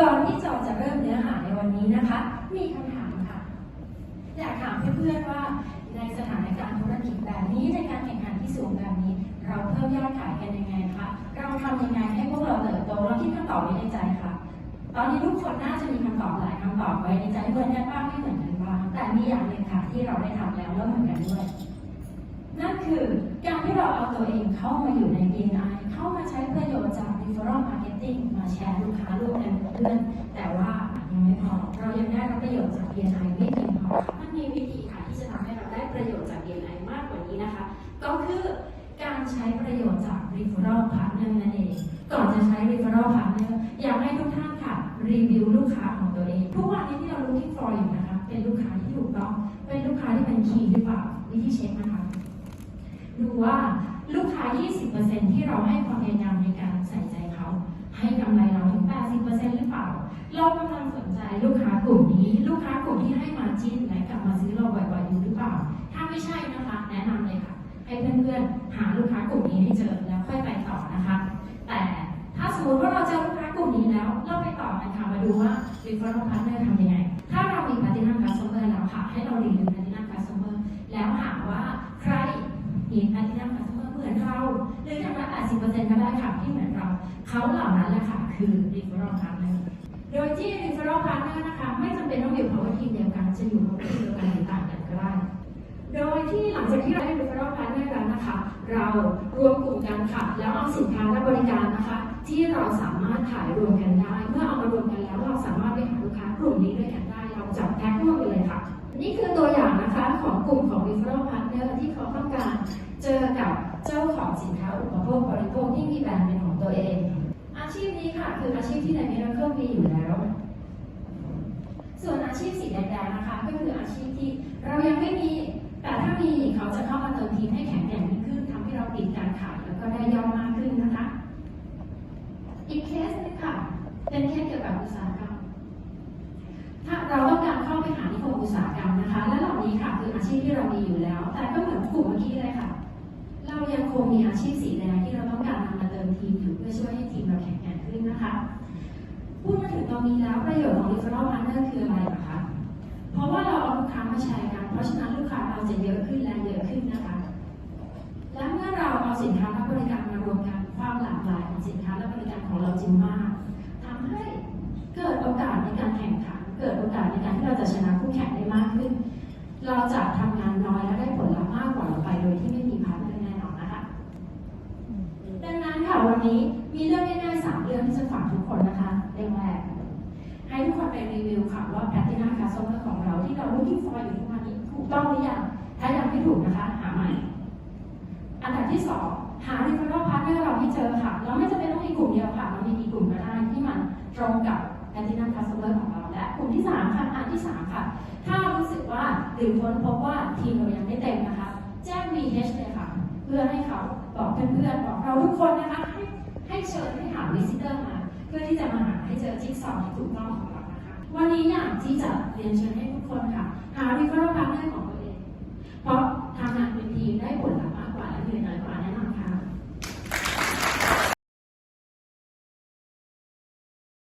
ก่อนที่เราจะเริ่มเนื้อหาในวันนี้นะคะ มีคำถามค่ะ อยากถามเพื่อนๆว่า ในสถานการณ์ธุรกิจแบบนี้ในการแข่งขันที่สูงแบบนี้ เราเพิ่มยอดขายกันยังไงคะเราทำยังไงให้พวกเราเติบโตเราคิดคำตอบไว้ในใจค่ะ ตอนนี้ทุกคนน่าจะมีคำตอบหลายคำตอบไว้ในใจเหมือนกันบ้างไม่เหมือนกันบ้างแต่มีอย่างหนึ่งค่ะที่เราได้ทำแล้วแล้วเหมือนกันด้วยนั่นคือการที่เราเอาตัวเองเข้ามาอยู่ใน DNI เข้ามาใช้ประโยชน์จาก referral marketing มาแชร์ลูกค้าร่วมกันกับเพื่อนแต่ว่ายังไม่พอเรายังได้รับประโยชน์จาก DNI ไม่เพียงพอค่ะมันมีวิธีค่ะที่จะทำให้เราได้ประโยชน์จาก DNI มากกว่านี้นะคะ ก็คือการใช้ประโยชน์จาก referral partner นั่นเองก่อนจะใช้ referral partner อยากให้ทุกท่านค่ะรีวิวลูกค้าของตัวเอง ทุกวันนี้ที่เรา looking for อยู่นะคะเป็นลูกค้าที่ถูกต้องเป็นลูกค้าที่เป็น key หรือเปล่าวิธีเช็คนะคะ ดูว่าลูกค้า 20%ที่เราให้ความพยายามในการใส่ใจเขา ให้กำไรเราถึง 80%หรือเปล่า เรากำลังสนใจลูกค้ากลุ่มนี้ ลูกค้ากลุ่มที่ให้มาจิ้นและกลับมาซื้อเราบ่อยๆอยู่หรือเปล่า ถ้าไม่ใช่นะคะ แนะนำเลยค่ะ ให้เพื่อนๆหาลูกค้ากลุ่มนี้ให้เจอแล้วค่อยไปต่อนะคะ แต่ถ้าสมมติว่าเราเจอลูกค้ากลุ่มนี้แล้ว เราไปต่อกันค่ะมาดูว่า referral partner ทำยังไง ถ้าเรามี platinum customer แล้วค่ะ ให้เรารีวิว platinum customer แล้วหาว่า ใครมี platinum customer เหมือนเราหรืออย่างน้อย80%ก็ได้ค่ะที่เหมือนเราเขาเหล่านั้นแหละค่ะคือ referral partner โดยที่ referral partner นะคะ ไม่จำเป็นต้องอยู่ power team เดียวกันจะอยู่ power team เดียวกันหรือต่างกันก็ได้โดยที่หลังจากที่เราได้ referral partner แล้วนะคะ เรารวมกลุ่มกันค่ะ แล้วเอาสินค้าและบริการนะคะ ที่เราสามารถขายรวมกันได้ เมื่อเอามารวมกันแล้วเราสามารถไปหาลูกค้ากลุ่มนี้ด้วยกันได้ เราจับแพ็คร่วมกันเลยค่ะ นี่คือตัวอย่างนะคะของกลุ่มของ referral partner ที่เขาต้องการเจอกับเจ้าของ สินค้าอุปโภคบริโภคที่มีแบรนด์เป็นของตัวเอง อาชีพนี้ค่ะคืออาชีพที่ใน Miracle มีอยู่แล้ว ส่วนอาชีพสีแดงๆนะคะ ก็คืออาชีพที่เรายังไม่มี แต่ถ้ามีเขาจะเข้ามาเติมทีมให้แข็งแกร่งขึ้นทำให้เราปิดการขายแล้วก็ได้ยอดมากขึ้นนะคะ อีกเคสนึงค่ะ เป็นเคสเกี่ยวกับอุตสาหกรรม ถ้าเราต้องการเข้าไปหานิคมอุตสาหกรรมนะคะ และเหล่านี้ค่ะคืออาชีพที่เรามีอยู่แล้ว แต่ก็เหมือนกลุ่มเมื่อกี้เลยค่ะ ยังคงมีอาชีพสีแดงที่เราต้องการนำมาเติมทีมอยู่เพื่อช่วยให้ทีมเราแข็งแกร่งขึ้นนะคะพูดมาถึงตรงนี้แล้วประโยชน์ของ referral partner คืออะไรนะคะเพราะว่าเราเอาลูกค้ามาแชร์กัน เพราะฉะนั้นลูกค้าเราจะเยอะขึ้นและเยอะขึ้นนะคะ และเมื่อเราเอาสินค้าและบริการมารวมกันความหลากหลายของสินค้าและบริการของเราจึงมากทำให้เกิดโอกาสในการแข่งขัน เกิดโอกาสในการที่เราจะชนะคู่แข่งได้มากขึ้น เราจะทำงานน้อยและได้ผลลัพธ์มากกว่าเราไปโดยที่ไม่มีพาร์ทเนอร์แน่นอนนะคะ ดังนั้นค่ะ วันนี้มีเรื่องง่ายๆสามเรื่องที่จะฝากทุกคนนะคะเรื่องแรกให้ทุกคนไปรีวิวค่ะว่าแพลตินัมคาสเมอร์ของเราที่เรา looking for อยู่ทุกวันนี้ถูกต้องหรือยังถ้ายังไม่ถูกนะคะ หาใหม่ อันดับที่สองหา referral partner เราให้เจอค่ะ เราไม่จำเป็นต้องมีกลุ่มเดียวค่ะ เรามีกี่กลุ่มก็ได้ที่มันตรงกับ platinum customer ของเราและกลุ่มที่สามค่ะอันที่สามค่ะ ถ้ารู้สึกว่าหรือค้นพบว่าทีมเรายังไม่เต็มนะคะ แจ้ง VH เลยค่ะ เพื่อให้เขา บอกเพื่อนๆบอกเราทุกคนนะคะให้ให้เชิญให้หาวีซิเตอร์มา เพื่อที่จะมาหาให้เจอจิ๊กซอว์ที่ถูกต้องของเรานะคะ วันนี้อยากที่จะเรียนเชิญให้ทุกคนค่ะ หา referral partner ของตัวเอง เพราะทำงานเป็นทีมได้ผลลัพธ์